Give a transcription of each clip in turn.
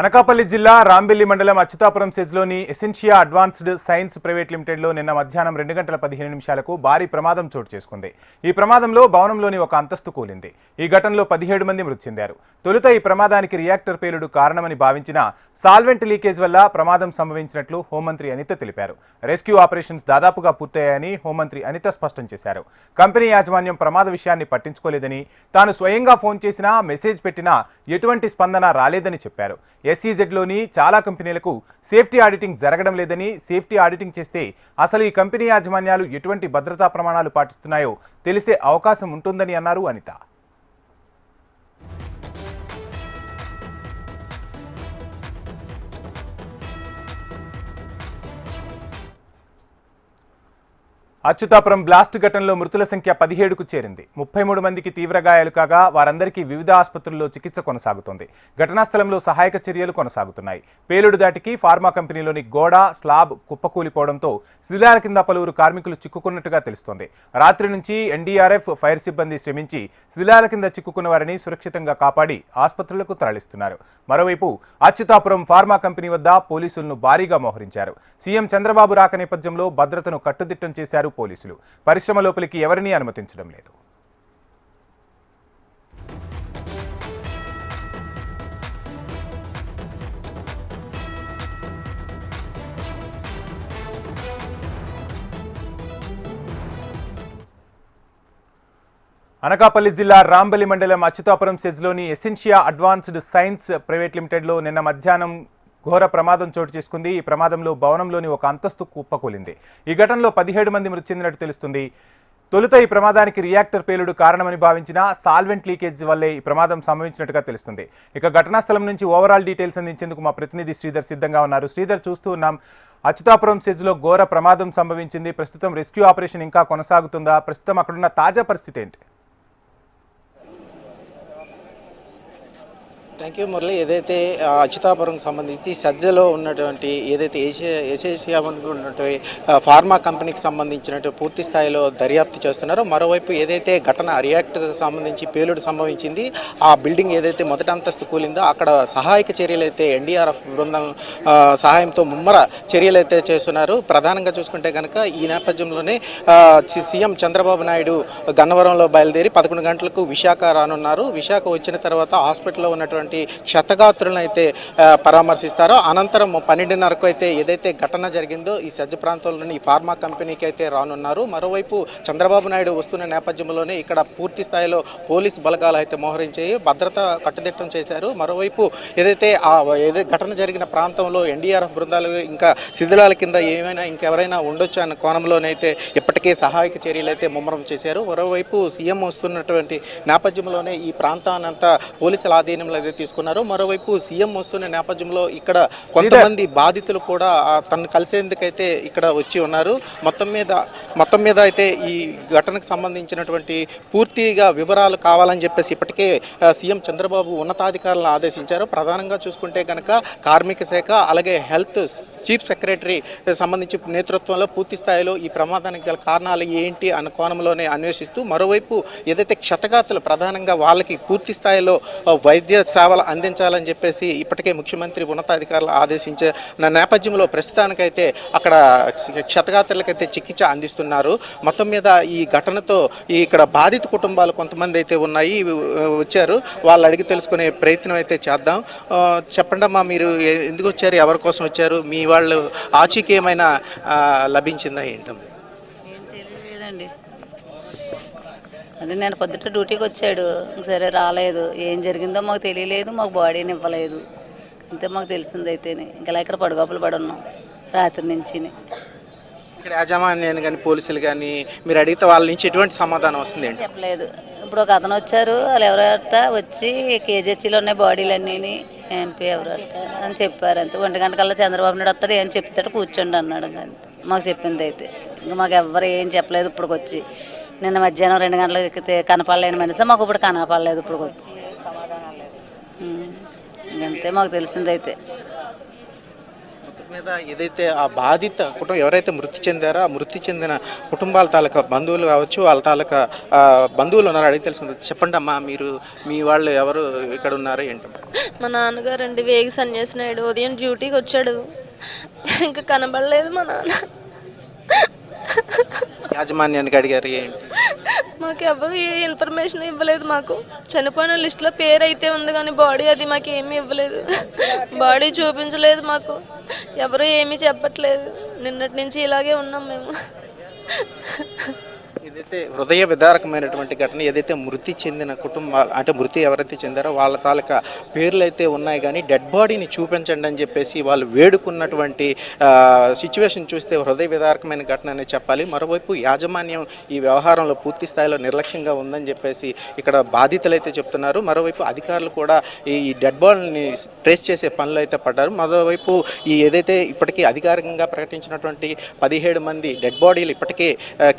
అనకాపల్లి జిల్లా రాంబెల్లి మండలం అచ్యుతాపురం సెజ్లోని ఎసెన్షియా అడ్వాన్స్డ్ సైన్స్ ప్రైవేట్ లిమిటెడ్లో నిన్న మధ్యాహ్నం రెండు గంటల పదిహేను నిమిషాలకు భారీ ప్రమాదం చోటు చేసుకుంది. ఈ ప్రమాదంలో భవనంలోని ఒక అంతస్తు కూలింది. ఈ ఘటనలో పదిహేడు మంది మృతి చెందారు. తొలుత ఈ ప్రమాదానికి రియాక్టర్ పేలుడు కారణమని భావించిన సాల్వెంట్ లీకేజ్ వల్ల ప్రమాదం సంభవించినట్లు హోంమంత్రి అనిత తెలిపారు. రెస్క్యూ ఆపరేషన్స్ దాదాపుగా పూర్తయ్యాయని హోంమంత్రి అనిత స్పష్టం చేశారు. కంపెనీ యాజమాన్యం ప్రమాద విషయాన్ని పట్టించుకోలేదని తాను స్వయంగా ఫోన్ చేసినా మెసేజ్ పెట్టినా ఎటువంటి స్పందన రాలేదని చెప్పారు. ఎస్ఈజెడ్లోని చాలా కంపెనీలకు సేఫ్టీ ఆడిటింగ్ జరగడం లేదని సేఫ్టీ ఆడిటింగ్ చేస్తే అసలు ఈ కంపెనీ యాజమాన్యాలు ఎటువంటి భద్రతా ప్రమాణాలు పాటిస్తున్నాయో తెలిసే అవకాశం ఉంటుందని అన్నారు అనిత. అచ్యుతాపురం బ్లాస్ట్ ఘటనలో మృతుల సంఖ్య పదిహేడుకు చేరింది. ముప్పై మూడు మందికి తీవ్ర గాయాలు కాగా వారందరికీ వివిధ ఆసుపత్రుల్లో చికిత్స కొనసాగుతోంది. ఘటనా స్థలంలో సహాయక చర్యలు కొనసాగుతున్నాయి. పేలుడు దాటికి ఫార్మా కంపెనీలోని గోడ స్లాబ్ కుప్పకూలిపోవడంతో శిథిలాల కింద పలువురు కార్మికులు చిక్కుకున్నట్టుగా తెలుస్తోంది. రాత్రి నుంచి ఎన్డీఆర్ఎఫ్ ఫైర్ సిబ్బంది శ్రమించి శిథిలాల కింద చిక్కుకున్న వారిని సురక్షితంగా కాపాడి ఆసుపత్రులకు తరలిస్తున్నారు. మరోవైపు అచ్యుతాపురం ఫార్మా కంపెనీ వద్ద పోలీసులను భారీగా మోహరించారు. సీఎం చంద్రబాబు రాక నేపథ్యంలో భద్రతను కట్టుదిట్టం చేశారు పోలీసులు. పరిశ్రమ లోపలికి ఎవరినీ అనుమతించడం లేదు. అనకాపల్లి జిల్లా రాంబలి మండలం అచ్యుతాపురం సెజ్లోని ఎసెన్షియా అడ్వాన్స్డ్ సైన్స్ ప్రైవేట్ లిమిటెడ్లో నిన్న మధ్యాహ్నం ఘోర ప్రమాదం చోటు చేసుకుంది. ఈ ప్రమాదంలో భవనంలోని ఒక అంతస్తు కుప్పకూలింది. ఈ ఘటనలో పదిహేడు మంది మృతి చెందినట్టు తెలుస్తుంది. తొలుత ఈ ప్రమాదానికి రియాక్టర్ పేలుడు కారణమని భావించిన సాల్వెంట్ లీకేజ్ వల్లే ఈ ప్రమాదం సంభవించినట్టుగా తెలుస్తుంది. ఇక ఘటనా స్థలం నుంచి ఓవరాల్ డీటెయిల్స్ అందించేందుకు మా ప్రతినిధి శ్రీధర్ సిద్ధంగా ఉన్నారు. శ్రీధర్ చూస్తూ ఉన్నాం. అచ్యుతాపురం సెజ్లో ఘోర ప్రమాదం సంభవించింది. ప్రస్తుతం రెస్క్యూ ఆపరేషన్ ఇంకా కొనసాగుతుందా? ప్రస్తుతం అక్కడున్న తాజా పరిస్థితి ఏంటి? థ్యాంక్ యూ మురళి ఏదైతే అచ్యుతాపురం సంబంధించి సజ్జలో ఉన్నటువంటి ఏదైతే ఏషియా ఏషియా ఉన్నటువంటి ఫార్మా కంపెనీకి సంబంధించినట్టు పూర్తి స్థాయిలో దర్యాప్తు చేస్తున్నారో మరోవైపు ఏదైతే ఘటన రియాక్ట్కి సంబంధించి పేలుడు సంభవించింది ఆ బిల్డింగ్ ఏదైతే మొదటి అంతస్తు కూలిందో అక్కడ సహాయక చర్యలు అయితే ఎన్డీఆర్ఎఫ్ బృందం సహాయంతో ముమ్మర చర్యలు అయితే చేస్తున్నారు. ప్రధానంగా చూసుకుంటే కనుక ఈ నేపథ్యంలోనే సీఎం చంద్రబాబు నాయుడు గన్నవరంలో బయలుదేరి పదకొండు గంటలకు విశాఖ రానున్నారు. విశాఖ వచ్చిన తర్వాత హాస్పిటల్లో ఉన్నటువంటి క్షతగాత్రులను అయితే పరామర్శిస్తారో అనంతరం పన్నెండున్నరకు అయితే ఏదైతే ఘటన జరిగిందో ఈ సజ్జ ప్రాంతంలోని ఈ ఫార్మా కంపెనీకి అయితే రానున్నారు. మరోవైపు చంద్రబాబు నాయుడు వస్తున్న నేపథ్యంలోనే ఇక్కడ పూర్తి స్థాయిలో పోలీస్ బలగాలు అయితే మోహరించాయి భద్రత కట్టుదిట్టం చేశారు. మరోవైపు ఏదైతే ఆ ఏదైతే ఘటన జరిగిన ప్రాంతంలో ఎన్డీఆర్ఎఫ్ బృందాలు ఇంకా శిథిలాల కింద ఏమైనా ఇంకెవరైనా ఉండొచ్చు అన్న కోణంలోనైతే ఇప్పటికే సహాయక చర్యలు అయితే ముమ్మరం చేశారు. మరోవైపు సీఎం వస్తున్నటువంటి నేపథ్యంలోనే ఈ ప్రాంతాన్నంతా పోలీసుల ఆధీనంలో అయితే తీసుకున్నారు. మరోవైపు సీఎం వస్తున్న నేపథ్యంలో ఇక్కడ కొంతమంది బాధితులు కూడా ఆ, తనను కలిసేందుకైతే ఇక్కడ వచ్చి ఉన్నారు. మొత్తం మీద మొత్తం మీద అయితే ఈ ఘటనకు సంబంధించినటువంటి పూర్తిగా వివరాలు కావాలని చెప్పేసి ఇప్పటికే సీఎం చంద్రబాబు ఉన్నతాధికారులను ఆదేశించారు. ప్రధానంగా చూసుకుంటే కనుక కార్మిక శాఖ అలాగే హెల్త్ చీఫ్ సెక్రటరీ సంబంధించి నేతృత్వంలో పూర్తి స్థాయిలో ఈ ప్రమాదానికి గల కారణాలు ఏంటి అన్న కోణంలోనే అన్వేషిస్తూ మరోవైపు ఏదైతే క్షతగాతులు ప్రధానంగా వాళ్ళకి పూర్తి స్థాయిలో వైద్య సేవలు అందించాలని చెప్పేసి ఇప్పటికే ముఖ్యమంత్రి ఉన్నతాధికారులు ఆదేశించే నా నేపథ్యంలో ప్రస్తుతానికైతే అక్కడ క్షతగాత్రులకైతే చికిత్స అందిస్తున్నారు. మొత్తం మీద ఈ ఘటనతో ఈ ఇక్కడ బాధిత కుటుంబాలు కొంతమంది అయితే ఉన్నాయి వచ్చారు. వాళ్ళు అడిగి తెలుసుకునే ప్రయత్నం అయితే చేద్దాం. చెప్పండమ్మా చెప్పండి అమ్మా మీరు ఎందుకు వచ్చారు? ఎవరి కోసం వచ్చారు? మీ వాళ్ళు ఆచూకీ ఏమైనా లభించిందా ఏంటమ్మా? ఏం తెలియలేదండి. అదే నేను పొద్దుట డ్యూటీకి వచ్చాడు. సరే రాలేదు. ఏం జరిగిందో మాకు తెలియలేదు. మాకు బాడీని ఇవ్వలేదు. అంతే మాకు తెలిసింది అయితేనే. ఇంకా ఇక్కడ పడుగోపలు పడి ఉన్నాం రాత్రి నుంచి ఇక్కడ యాజమాన్యాన్ని కానీ పోలీసులు కానీ మీరు అడిగితే వాళ్ళ నుంచి ఎటువంటి సమాధానం వస్తుంది చెప్పలేదు. ఇప్పుడు ఒక అతను వచ్చారు. వాళ్ళు ఎవరట వచ్చి కేజీహెచ్లో ఉన్నాయి బాడీలు అన్నీ ఎంపీ ఎవరట అని చెప్పారు. అంతే. ఒంటి గంట కల్లా చంద్రబాబు నాయుడు వస్తాడు. ఏం చెప్తాడు కూర్చోండి అన్నాడు. అంతే. మాకు చెప్పింది అయితే. ఇంకా మాకు ఎవ్వరు ఏం చెప్పలేదు ఇప్పుడు వచ్చి నిన్న మధ్యాహ్నం రెండు గంటలకు ఎక్కితే కనపడలేని మనిషి. మాకు ఇప్పుడు కనపడలేదు ఇప్పుడు. ఇంకంతే మాకు తెలిసిందైతే మీద ఏదైతే ఆ బాధిత కుటుంబం ఎవరైతే మృతి చెందారో ఆ మృతి చెందిన కుటుంబాల తాలూకా బంధువులు కావచ్చు వాళ్ళ తాలూకా బంధువులు ఉన్నారు? అడిగి తెలుసుకుంది. చెప్పండి అమ్మా మీరు మీ వాళ్ళు ఎవరు ఇక్కడ ఉన్నారు ఏంటమ్మా మా నాన్నగారండి వేగి సన్యాసి నాయుడు ఉదయం డ్యూటీకి వచ్చాడు. ఇంకా కనబడలేదు మా నాన్న. యాజమాన్యానికి అడిగారు ఏంటి? మాకు ఎవరు ఏ ఇన్ఫర్మేషన్ ఇవ్వలేదు మాకు. చనిపోయిన లిస్టులో పేరు అయితే ఉంది కానీ బాడీ అది మాకు ఏమీ ఇవ్వలేదు. బాడీ చూపించలేదు మాకు. ఎవరు ఏమీ చెప్పట్లేదు. నిన్నటి నుంచి ఇలాగే ఉన్నాం మేము. ఏదైతే హృదయ విదారకమైనటువంటి ఘటన ఏదైతే మృతి చెందిన కుటుంబాలు అంటే మృతి ఎవరైతే చెందారో వాళ్ళ తాలూకా పేర్లు అయితే ఉన్నాయి కానీ డెడ్ బాడీని చూపించండి అని చెప్పేసి వాళ్ళు వేడుకున్నటువంటి సిచ్యువేషన్ చూస్తే హృదయ విదారకమైన ఘటన అనే చెప్పాలి. మరోవైపు యాజమాన్యం ఈ వ్యవహారంలో పూర్తి స్థాయిలో నిర్లక్ష్యంగా ఉందని చెప్పేసి ఇక్కడ బాధితులు అయితే చెప్తున్నారు. మరోవైపు అధికారులు కూడా ఈ డెడ్ బాడీని ట్రేస్ చేసే పనులు అయితే పడ్డారు. మరోవైపు ఈ ఏదైతే ఇప్పటికీ అధికారికంగా ప్రకటించినటువంటి పదిహేడు మంది డెడ్ బాడీలు ఇప్పటికే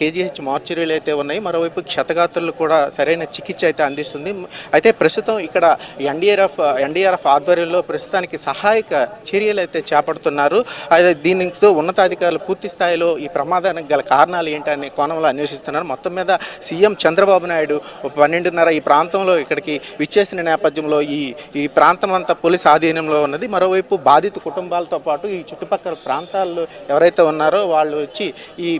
కేజీహెచ్ మార్చురీలు అయితే ఉన్నాయి. మరోవైపు క్షతగాత్రులు కూడా సరైన చికిత్స అయితే అందిస్తుంది. అయితే ప్రస్తుతం ఇక్కడ ఎన్డీఆర్ఎఫ్ ఎన్డీఆర్ఎఫ్ ఆధ్వర్యంలో ప్రస్తుతానికి సహాయక చర్యలు అయితే చేపడుతున్నారు. అయితే దీనితో ఉన్నతాధికారులు పూర్తి స్థాయిలో ఈ ప్రమాదానికి గల కారణాలు ఏంటనే కోణంలో అన్వేషిస్తున్నారు. మొత్తం మీద సీఎం చంద్రబాబు నాయుడు పన్నెండున్నర ఈ ప్రాంతంలో ఇక్కడికి విచ్చేసిన నేపథ్యంలో ఈ ఈ ప్రాంతం అంతా పోలీస్ ఆధీనంలో ఉన్నది. మరోవైపు బాధిత కుటుంబాలతో పాటు ఈ చుట్టుపక్కల ప్రాంతాల్లో ఎవరైతే ఉన్నారో వాళ్ళు వచ్చి ఈ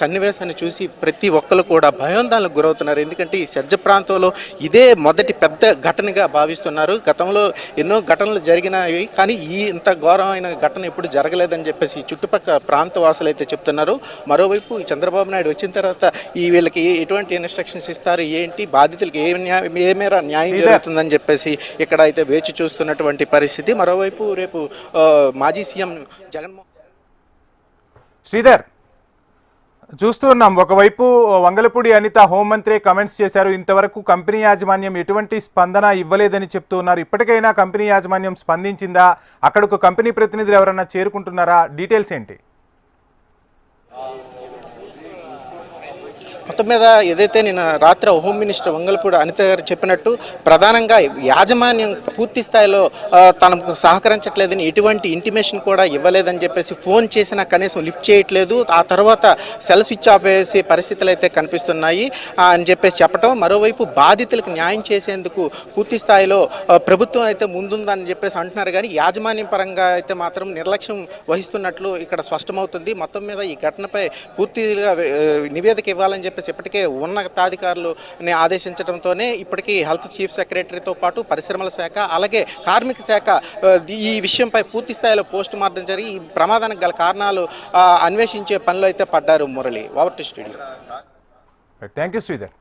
సన్నివేశాన్ని చూసి ప్రతి ఒక్క ఒక్కరు కూడా భయోందాలకు గురవుతున్నారు. ఎందుకంటే ఈ సజ్జ ప్రాంతంలో ఇదే మొదటి పెద్ద ఘటనగా భావిస్తున్నారు. గతంలో ఎన్నో ఘటనలు జరిగినాయి. కానీ ఈ ఇంత ఘోరమైన ఘటన ఎప్పుడు జరగలేదని చెప్పేసి చుట్టుపక్కల ప్రాంత వాసులు అయితే చెప్తున్నారు. మరోవైపు చంద్రబాబు నాయుడు వచ్చిన తర్వాత ఈ వీళ్ళకి ఎటువంటి ఇన్స్ట్రక్షన్స్ ఇస్తారు? ఏంటి? బాధితులకి ఏ న్యాయం ఏ మేర న్యాయం జరుగుతుందని చెప్పేసి ఇక్కడ అయితే వేచి చూస్తున్నటువంటి పరిస్థితి. మరోవైపు రేపు మాజీ సీఎం జగన్మోహన్ శ్రీధర్ చూస్తూ ఉన్నాం. ఒకవైపు వంగలపూడి అనిత హోంమంత్రి కమెంట్స్ చేశారు. ఇంతవరకు కంపెనీ యాజమాన్యం ఎటువంటి స్పందన ఇవ్వలేదని చెప్తూ ఉన్నారు. ఇప్పటికైనా కంపెనీ యాజమాన్యం స్పందించిందా? అక్కడకు కంపెనీ ప్రతినిధులు ఎవరన్నా చేరుకుంటున్నారా? డీటెయిల్స్ ఏంటి? మొత్తం మీద ఏదైతే నేను రాత్రి హోమ్ మినిస్టర్ వంగలపూడి అనిత గారు చెప్పినట్టు ప్రధానంగా యాజమాన్యం పూర్తి స్థాయిలో తనకు సహకరించట్లేదని ఎటువంటి ఇంటిమేషన్ కూడా ఇవ్వలేదని చెప్పేసి ఫోన్ చేసినా కనీసం లిఫ్ట్ చేయట్లేదు. ఆ తర్వాత సెల్ స్విచ్ ఆఫ్ వేసే పరిస్థితులు అయితే కనిపిస్తున్నాయి. అని చెప్పేసి చెప్పటం మరోవైపు బాధితులకు న్యాయం చేసేందుకు పూర్తి స్థాయిలో ప్రభుత్వం అయితే ముందుందని చెప్పేసి అంటున్నారు. కానీ యాజమాన్యం పరంగా అయితే మాత్రం నిర్లక్ష్యం వహిస్తున్నట్లు ఇక్కడ స్పష్టమవుతుంది. మొత్తం మీద ఈ ఘటనపై పూర్తిగా నివేదిక ఇవ్వాలని చెప్పి చెప్పేసి ఇప్పటికే ఉన్నతాధికారులు ఆదేశించడంతోనే ఇప్పటికీ హెల్త్ చీఫ్ సెక్రటరీతో పాటు పరిశ్రమల శాఖ అలాగే కార్మిక శాఖ ఈ విషయంపై పూర్తి స్థాయిలో పోస్ట్ మార్టం జరిగి ఈ ప్రమాదానికి గల కారణాలు అన్వేషించే పనిలో అయితే పడ్డారు Murali. Over to studio. Thank you Sridhar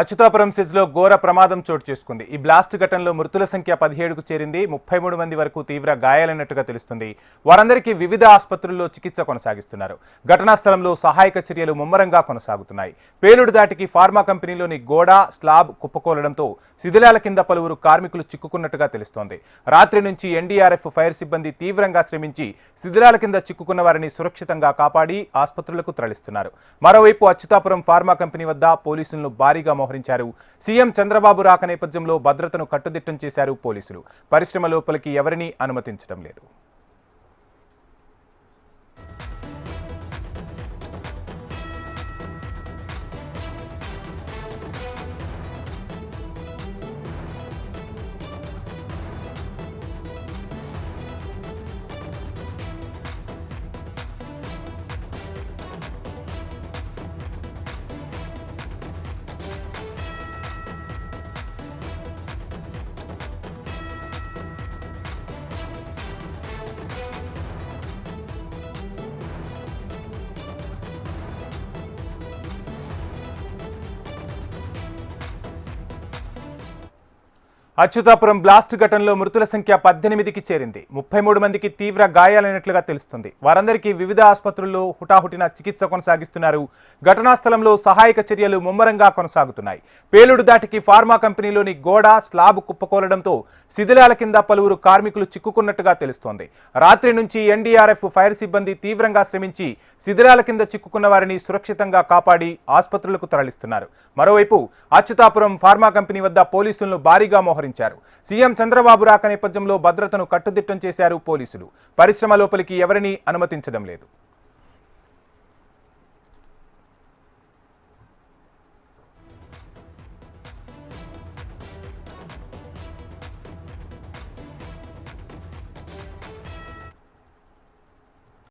Atchutapuram సెజ్లో ఘోర ప్రమాదం చోటు చేసుకుంది. ఈ బ్లాస్ట్ ఘటనలో మృతుల సంఖ్య పదిహేడుకు చేరింది. ముప్పై మూడు మంది వరకు తీవ్ర గాయాలైనట్టుగా తెలుస్తుంది. వారందరికీ వివిధ ఆసుపత్రుల్లో చికిత్స కొనసాగిస్తున్నారు. ఘటనా స్థలంలో సహాయక చర్యలు ముమ్మరంగా కొనసాగుతున్నాయి. పేలుడు దాటికి ఫార్మా కంపెనీలోని గోడ స్లాబ్ కుప్పకూలడంతో శిథిలాల కింద పలువురు కార్మికులు చిక్కుకున్నట్టుగా తెలుస్తోంది. రాత్రి నుంచి ఎన్డీఆర్ఎఫ్ ఫైర్ సిబ్బంది తీవ్రంగా శ్రమించి శిథిలాల కింద చిక్కుకున్న వారిని సురక్షితంగా కాపాడి ఆసుపత్రులకు తరలిస్తున్నారు. మరోవైపు అచ్యుతాపురం ఫార్మా కంపెనీ వద్ద పోలీసులను భారీగా మోహరించారు సీఎం చంద్రబాబు రాక నేపథ్యంలో భద్రతను కట్టుదిట్టం చేశారు పోలీసులు. పరిశ్రమ లోపలికి ఎవరినీ అనుమతించడం లేదు. అచ్యుతాపురం బ్లాస్ట్ ఘటనలో మృతుల సంఖ్య పద్దెనిమిదికి చేరింది. ముప్పై మూడు మందికి తీవ్ర గాయాలైనట్లుగా తెలుస్తుంది. వారందరికీ వివిధ ఆసుపత్రుల్లో హుటాహుటిన చికిత్స కొనసాగిస్తున్నారు. ఘటనా స్థలంలో సహాయక చర్యలు ముమ్మరంగా కొనసాగుతున్నాయి. పేలుడు దాటికి ఫార్మా కంపెనీలోని గోడ స్లాబ్ కుప్పకూలడంతో శిథిలాల కింద పలువురు కార్మికులు చిక్కుకున్నట్టుగా తెలుస్తోంది. రాత్రి నుంచి ఎన్డీఆర్ఎఫ్ ఫైర్ సిబ్బంది తీవ్రంగా శ్రమించి శిథిలాల కింద చిక్కుకున్న వారిని సురక్షితంగా కాపాడి ఆసుపత్రులకు తరలిస్తున్నారు. మరోవైపు అచ్యుతాపురం ఫార్మా కంపెనీ వద్ద పోలీసులను భారీగా మోహరించారు. సీఎం చంద్రబాబు రాక నేపథ్యంలో భద్రతను కట్టుదిట్టం చేశారు పోలీసులు. పరిశ్రమ లోపలికి ఎవరినీ అనుమతించడం లేదు.